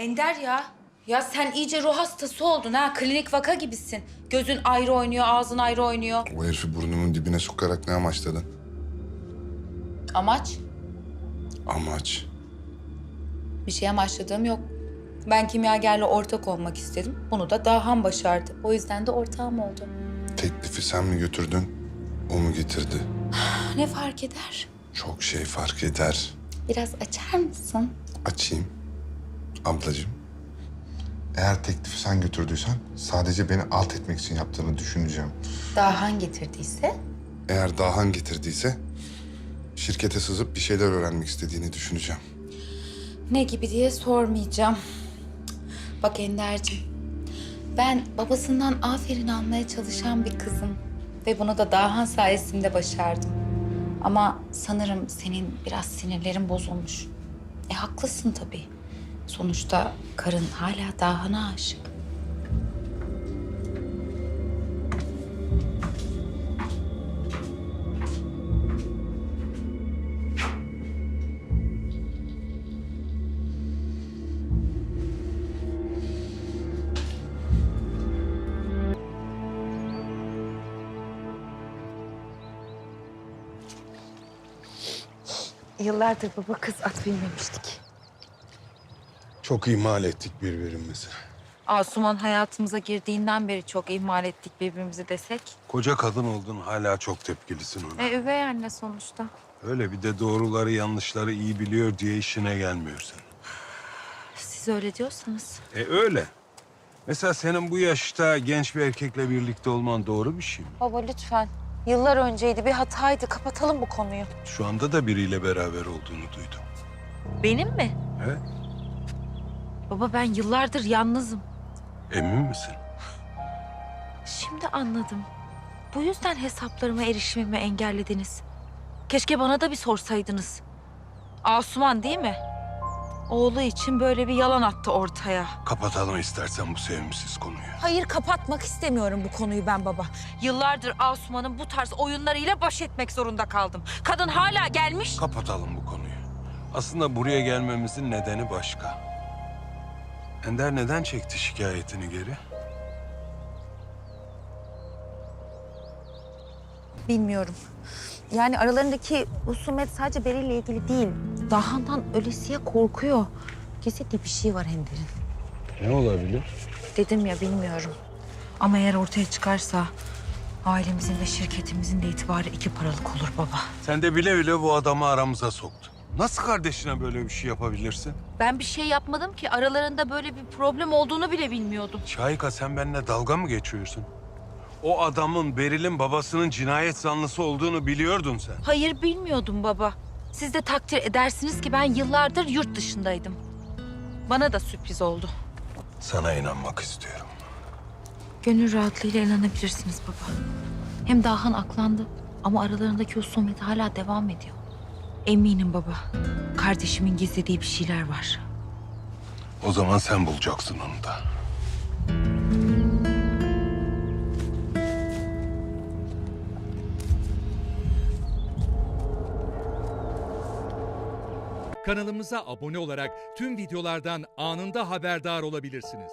Ender ya. Ya sen iyice ruh hastası oldun ha. Klinik vaka gibisin. Gözün ayrı oynuyor, ağzın ayrı oynuyor. O herifi burnumun dibine sokarak ne amaçladın? Amaç? Amaç. Bir şey amaçladığım yok. Ben kimyagerle ortak olmak istedim. Bunu da Dahan başardı. O yüzden de ortağım oldu. Teklifi sen mi götürdün? O mu getirdi? Ne fark eder? Çok şey fark eder. Biraz açar mısın? Açayım. Ablacığım. Eğer teklifi sen götürdüysen sadece beni alt etmek için yaptığını düşüneceğim. Dahan getirdiyse? Eğer Dahan getirdiyse şirkete sızıp bir şeyler öğrenmek istediğini düşüneceğim. Ne gibi diye sormayacağım. Bak Ender'cim, ben babasından aferin almaya çalışan bir kızım. Ve bunu da Dahan sayesinde başardım. Ama sanırım senin biraz sinirlerin bozulmuş. E haklısın tabii. Sonuçta karın hala Dahan'a aşık. Yıllardır baba kız at bilmemiştik. Çok ihmal ettik birbirimizi. Asuman hayatımıza girdiğinden beri çok ihmal ettik birbirimizi desek. Koca kadın oldun hala çok tepkilisin ona. E üvey anne sonuçta. Öyle bir de doğruları yanlışları iyi biliyor diye işine gelmiyor senin. Siz öyle diyorsanız. E öyle. Mesela senin bu yaşta genç bir erkekle birlikte olman doğru bir şey mi? Baba lütfen. Yıllar önceydi bir hataydı kapatalım bu konuyu. Şu anda da biriyle beraber olduğunu duydum. Benim mi? He? Baba ben yıllardır yalnızım. Emin misin? Şimdi anladım. Bu yüzden hesaplarıma erişimimi engellediniz. Keşke bana da bir sorsaydınız. Asuman değil mi? Oğlu için böyle bir yalan attı ortaya. Kapatalım istersen bu sevimsiz konuyu. Hayır kapatmak istemiyorum bu konuyu ben baba. Yıllardır Asuman'ın bu tarz oyunlarıyla baş etmek zorunda kaldım. Kadın hala gelmiş. Kapatalım bu konuyu. Aslında buraya gelmemizin nedeni başka. Ender neden çekti şikayetini geri? Bilmiyorum. Yani aralarındaki husumet sadece Beri'yle ilgili değil. Dahan'dan ölesiye korkuyor. Kesinlikle bir şey var Ender'in. Ne olabilir? Dedim ya bilmiyorum. Ama eğer ortaya çıkarsa ailemizin ve şirketimizin de itibarı iki paralık olur baba. Sen de bile bile bu adamı aramıza soktun. Nasıl kardeşine böyle bir şey yapabilirsin? Ben bir şey yapmadım ki. Aralarında böyle bir problem olduğunu bile bilmiyordum. Şahika sen benimle dalga mı geçiyorsun? O adamın Beril'in babasının cinayet zanlısı olduğunu biliyordun sen. Hayır bilmiyordum baba. Siz de takdir edersiniz ki ben yıllardır yurt dışındaydım. Bana da sürpriz oldu. Sana inanmak istiyorum. Gönül rahatlığıyla inanabilirsiniz baba. Hem Dahan aklandı ama aralarındaki husumet hala devam ediyor. Eminim baba. Kardeşimin gizlediği bir şeyler var. O zaman sen bulacaksın onu da. Kanalımıza abone olarak tüm videolardan anında haberdar olabilirsiniz.